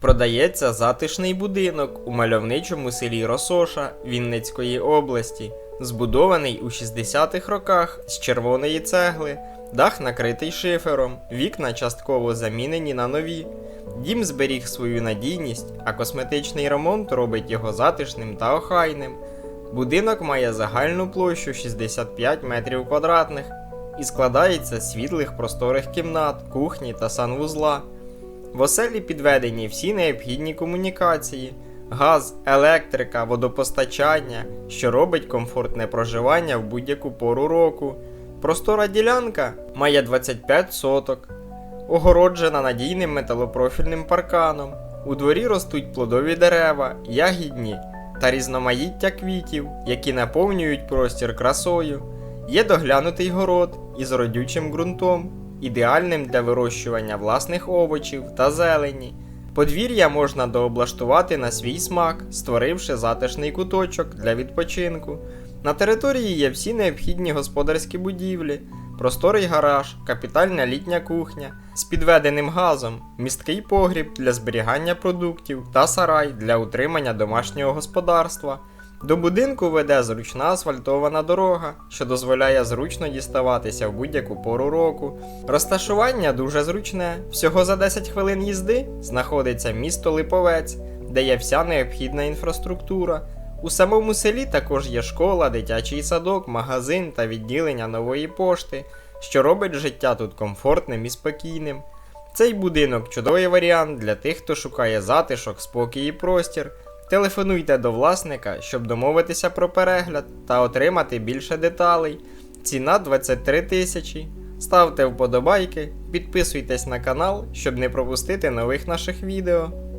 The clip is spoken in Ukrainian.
Продається затишний будинок у мальовничому селі Росоша Вінницької області, збудований у 60-х роках з червоної цегли, дах накритий шифером, вікна частково замінені на нові. Дім зберіг свою надійність, а косметичний ремонт робить його затишним та охайним. Будинок має загальну площу 65 метрів квадратних і складається з світлих просторих кімнат, кухні та санвузла. В оселі підведені всі необхідні комунікації: газ, електрика, водопостачання, що робить комфортне проживання в будь-яку пору року. Простора ділянка має 25 соток, огороджена надійним металопрофільним парканом. У дворі ростуть плодові дерева, ягідні та різноманіття квітів, які наповнюють простір красою. Є доглянутий город із родючим ґрунтом, ідеальним для вирощування власних овочів та зелені. Подвір'я можна дооблаштувати на свій смак, створивши затишний куточок для відпочинку. На території є всі необхідні господарські будівлі, просторий гараж, капітальна літня кухня з підведеним газом, місткий погріб для зберігання продуктів та сарай для утримання домашнього господарства. До будинку веде зручна асфальтована дорога, що дозволяє зручно діставатися в будь-яку пору року. Розташування дуже зручне. Всього за 10 хвилин їзди знаходиться місто Липовець, де є вся необхідна інфраструктура. У самому селі також є школа, дитячий садок, магазин та відділення нової пошти, що робить життя тут комфортним і спокійним. Цей будинок чудовий варіант для тих, хто шукає затишок, спокій і простір. Телефонуйте до власника, щоб домовитися про перегляд та отримати більше деталей. Ціна 23 тисячі. Ставте вподобайки, підписуйтесь на канал, щоб не пропустити нових наших відео.